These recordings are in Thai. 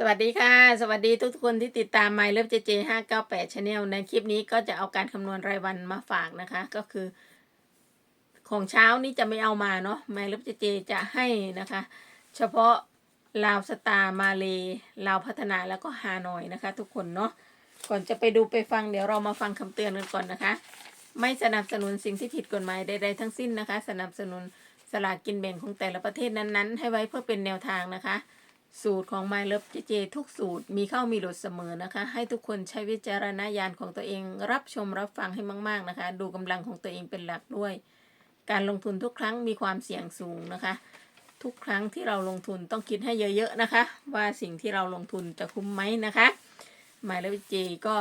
สวัสดีค่ะ สวัสดีทุกคนที่ติดตาม My Love JJ 598 Channel ในคลิปนี้ก็จะเอาการคำนวณรายวันมาฝากนะคะ ก็คือ ของเช้านี้จะไม่เอามาเนาะ My Love JJ จะให้นะคะ เฉพาะลาวสตาร์มาเลลาวพัฒนาแล้วก็ฮานอยนะคะ ทุกคนเนาะก่อนจะไปดูไปฟังเดี๋ยวเรามาฟังคำเตือนกันก่อนนะคะ ไม่สนับสนุนสิ่งที่ผิดกฎหมายใดๆทั้งสิ้นนะคะ สนับสนุนสลากกินแบ่งของแต่ละประเทศนั้นๆ ให้ไว้เพื่อเป็นแนวทางนะคะ สูตรของ My Love JJ ทุกสูตรมีเข้ามีหลุดเสมอนะคะ ให้ทุกคนใช้วิจารณญาณของตัวเองรับชมรับฟังให้มาก ๆนะคะ ดูกำลังของตัวเองเป็นหลักด้วย การลงทุนทุกครั้งมีความเสี่ยงสูงนะคะ ทุกครั้งที่เราลงทุนต้องคิดให้เยอะๆนะคะ ว่าสิ่งที่เราลงทุนจะคุ้มไหมนะคะ My Love JJ ก็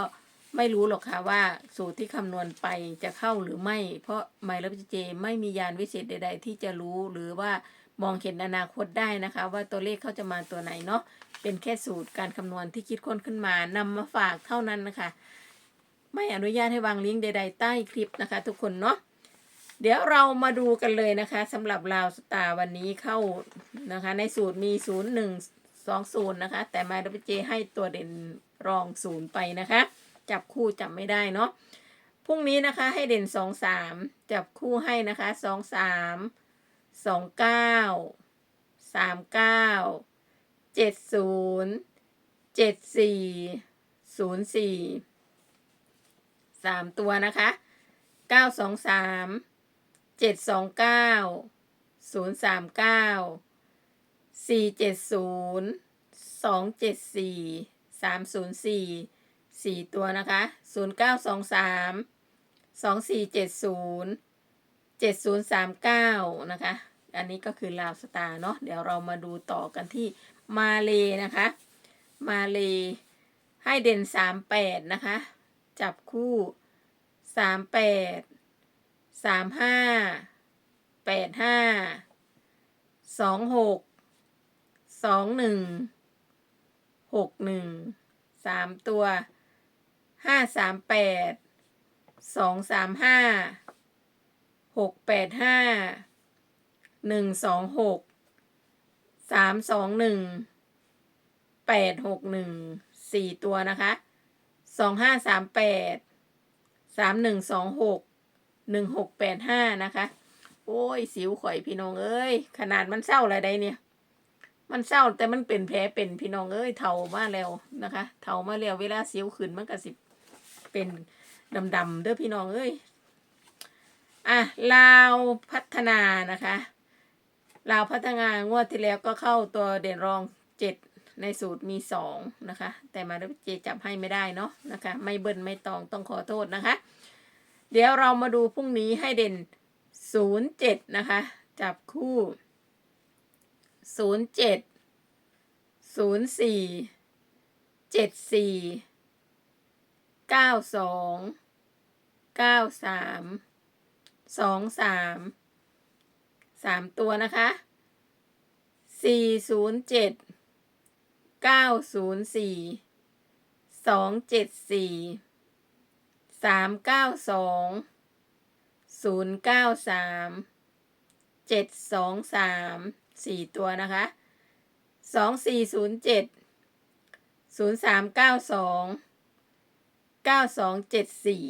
ไม่รู้หรอกค่ะว่าสูตรที่คำนวณไปจะเข้าหรือไม่ เพราะ My Love JJ ไม่มียานวิเศษใด ๆ ที่จะรู้หรือว่า มองเห็นอนาคตได้นะคะ ว่าตัวเลขเขาจะมาตัวไหนเนาะเป็นแค่สูตรการคำนวณที่คิดค้นขึ้นมานำมาฝากเท่านั้นนะคะ ไม่อนุญาตให้วางลิงก์ใด ๆ ใต้คลิปนะคะ ทุกคนเนาะเดี๋ยวเรามาดูกันเลยนะคะสำหรับลาวสตาร์วันนี้เข้านะคะ ในสูตรมีศูนย์หนึ่งสองศูนย์นะคะ แต่มาดับเจให้ตัวเด่นรองศูนย์ไปนะคะ จับคู่จับไม่ได้เนาะพรุ่งนี้นะคะให้เด่นสองสามจับคู่ให้นะคะสอง สองเก้าสามเก้าเจ็ดศูนย์เจ็ดสี่ศูนย์สี่สามตัวนะคะเก้าสองสามเจ็ดสองเก้าศูนย์สามเก้าสี่เจ็ดศูนย์สองเจ็ดสี่สามศูนย์สี่สี่ตัวนะคะศูนย์เก้าสองสามสองสี่เจ็ดศูนย์ 7039 นะคะ อันนี้ก็คือลาวสตาร์เนาะ เดี๋ยวเรามาดูต่อกันที่มาเลนะคะ มาเลให้เด่น 38 นะคะ จับคู่ 38 35 85 26 21 61 3 ตัว 538 235 หกแปดห้าหนึ่งสองหกสามสองหนึ่งแปดหกหนึ่งสี่ตัวนะคะสองห้าสามแปดสามหนึ่งสองหกหนึ่งหกแปดห้านะคะ โอ้ย สิวข่อยพี่น้องเอ้ย ขนาดมันเศร้าอะไรใดเนี่ย มันเศร้าแต่มันเป็นแผลเป็นพี่น้องเอ้ยเทามาแล้วนะคะ เทามาแล้วเวลาสิวขึ้นมันก็สิเป็นดำๆเด้อพี่น้องเอ้ย อะลาวพัฒนานะคะลาวพัฒนางวดที่แล้วก็เข้าตัวเด่นรองเจ็ดในสูตรมีสองนะคะ แต่มาดับเจจับให้ไม่ได้เนาะนะคะ ไม่เบิ้ลไม่ตองต้องขอโทษนะคะ เดี๋ยวเรามาดูพรุ่งนี้ให้เด่นศูนย์เจ็ดนะคะ จับคู่ศูนย์เจ็ดศูนย์สี่เจ็ดสี่เก้าสองเก้าสาม สองสามสามตัวนะคะสี่ศูนย์เจ็ดเก้าศูนย์สี่สองเจ็ดสี่สามเก้าสองศูนย์เก้าสามเจ็ดสองสามสี่ตัวนะคะสองสี่ศูนย์เจ็ดศูนย์สามเก้าสองเก้าสองเจ็ดสี่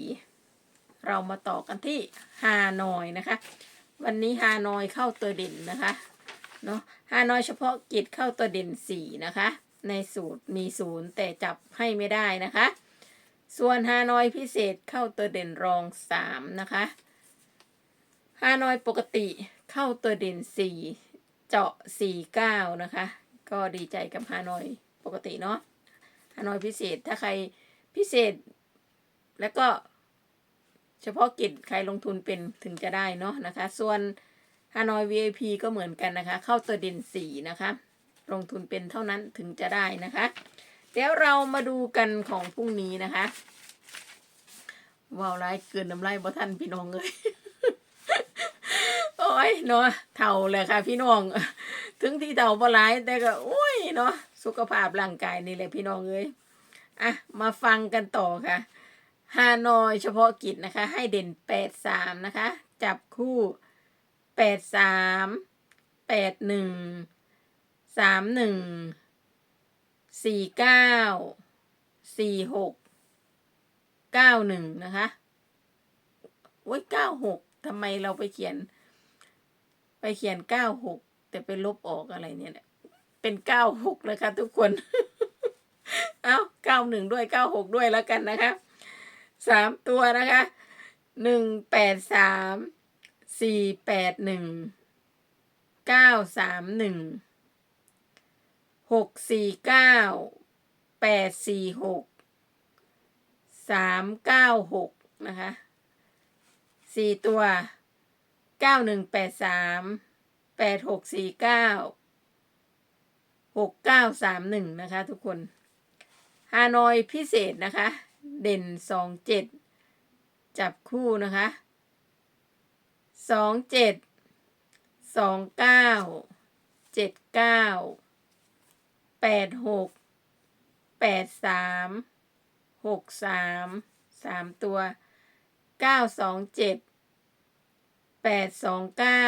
เรามาต่อกันที่ฮานอยนะคะ วันนี้ฮานอยเข้าตัวเด่นนะคะเนาะฮานอยเฉพาะกิจเข้าตัวเด่นสี่นะคะ ในสูตรมีศูนย์แต่จับให้ไม่ได้นะคะ ส่วนฮานอยพิเศษเข้าตัวเด่นรองสามนะคะฮานอยปกติเข้าตัวเด่นสี่เจาะสี่เก้านะคะ ก็ดีใจกับฮานอยปกติเนาะฮานอยพิเศษถ้าใครพิเศษแล้วก็ เฉพาะกิจใครลงทุนเป็นถึงจะได้เนาะนะคะ ส่วนฮานอย VIP ก็เหมือนกันนะคะ เข้าตัวเด่นสี่นะคะ ลงทุนเป็นเท่านั้นถึงจะได้นะคะ เดี๋ยวเรามาดูกันของพรุ่งนี้นะคะว้าวไรเกินน้ำลายบ่ทันพี่น้องเลยโอ้ยเนาะเท่าเลยค่ะ พี่น้อง ถึงที่เท่าบ่หลายแต่ก็โอ้ยเนาะสุขภาพร่างกายนี่แหละพี่น้องเอ้ยอะมาฟังกันต่อค่ะ ฮานอยเฉพาะกิจนะคะ ให้เด่นแปดสามนะคะ จับคู่แปดสามแปดหนึ่งสามหนึ่งสี่เก้าสี่หกเก้าหนึ่งนะคะโอ้ยเก้าหกทำไมเราไปเขียน ไปเขียนเก้าหกแต่ไปลบออกอะไรเนี่ยเป็นเก้าหกเลยค่ะทุกคน เอาเก้าหนึ่งด้วยเก้าหกด้วยแล้วกันนะคะ สามตัวนะคะหนึ่งแปดสามสี่แปดหนึ่งเก้าสามหนึ่งหกสี่เก้าแปดสี่หกสามเก้าหกนะคะสี่ตัวเก้าหนึ่งแปดสามแปดหกสี่เก้าหกเก้าสามหนึ่งนะคะทุกคนฮานอยพิเศษนะคะ เด่นสองเจ็ดจับคู่นะคะสองเจ็ดสองเก้าเจ็ดเก้าแปดหกแปดสามหกสามสามตัวเก้าสองเจ็ดแปดสองเก้า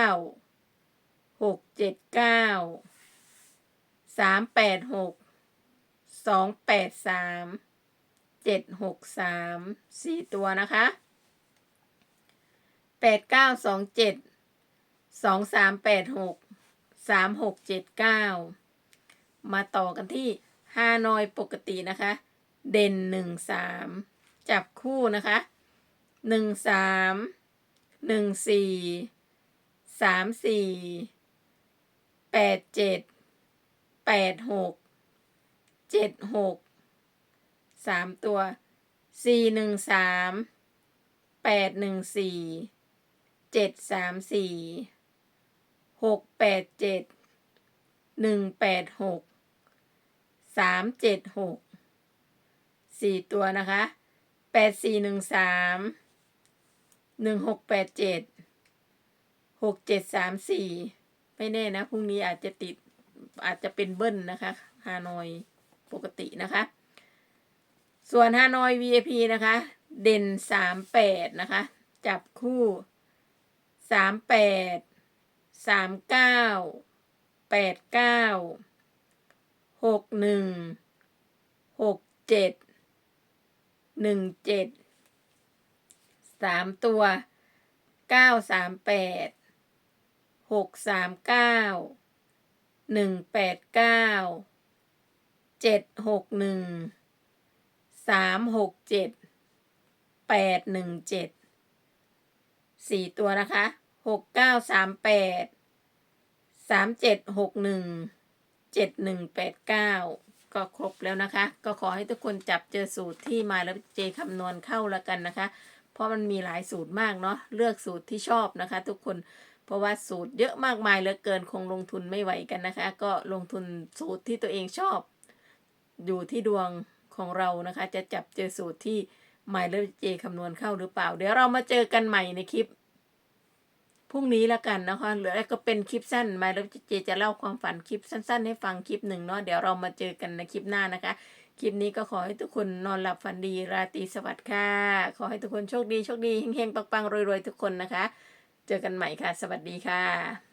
หกเจ็ดเก้าสามแปดหกสองแปดสาม เจ็ดหกสามสี่ตัวนะคะแปดเก้าสองเจ็ดสองสามแปดหกสามหกเจ็ดเก้ามาต่อกันที่ฮานอยปกตินะคะ เด่นหนึ่งสามจับคู่นะคะหนึ่งสามหนึ่งสี่สามสี่แปดเจ็ดแปดหกเจ็ดหก สามตัวสี่หนึ่งสามแปดหนึ่งสี่เจ็ดสามสี่หกแปดเจ็ดหนึ่งแปดหกสามเจ็ดหกสี่ตัวนะคะแปดสี่หนึ่งสามหนึ่งหกแปดเจ็ดหกเจ็ดสามสี่ไม่แน่นะพรุ่งนี้อาจจะติดอาจจะเป็นเบิ้ลนะคะฮานอยปกตินะคะ ส่วนฮานอย VIP นะคะ เด่นสามแปดนะคะ จับคู่สามแปดสามเก้าแปดเก้าหกหนึ่งหกเจ็ดหนึ่งเจ็ดสามตัวเก้าสามแปดหกสามเก้าหนึ่งแปดเก้าเจ็ดหกหนึ่ง สามหกเจ็ดแปดหนึ่งเจ็ดสี่ตัวนะคะหกเก้าสามแปดสามเจ็ดหกหนึ่งเจ็ดหนึ่งแปดเก้าก็ครบแล้วนะคะ ก็ขอให้ทุกคนจับเจอสูตรที่มาแล้วเจคำนวณเข้าแล้วกันนะคะ เพราะมันมีหลายสูตรมากเนาะเลือกสูตรที่ชอบนะคะ ทุกคนเพราะว่าสูตรเยอะมากมายเหลือเกินคงลงทุนไม่ไหวกันนะคะ ก็ลงทุนสูตรที่ตัวเองชอบ อยู่ที่ดวง ของเรานะคะ จะจับเจอสูตรที่หมายเลขเจคำนวณเข้าหรือเปล่า เดี๋ยวเรามาเจอกันใหม่ในคลิปพรุ่งนี้แล้วกันนะคะเหลือก็เป็นคลิปสั้นหมายเลขเจจะเล่าความฝันคลิปสั้น ๆ ให้ฟังคลิปหนึ่งเนาะเดี๋ยวเรามาเจอกันในคลิปหน้านะคะ คลิปนี้ก็ขอให้ทุกคนนอนหลับฝันดีราตรีสวัสดิ์ค่ะ ขอให้ทุกคนโชคดีโชคดีเฮงๆปังๆรวยๆทุกคนนะคะ เจอกันใหม่ค่ะ สวัสดีค่ะ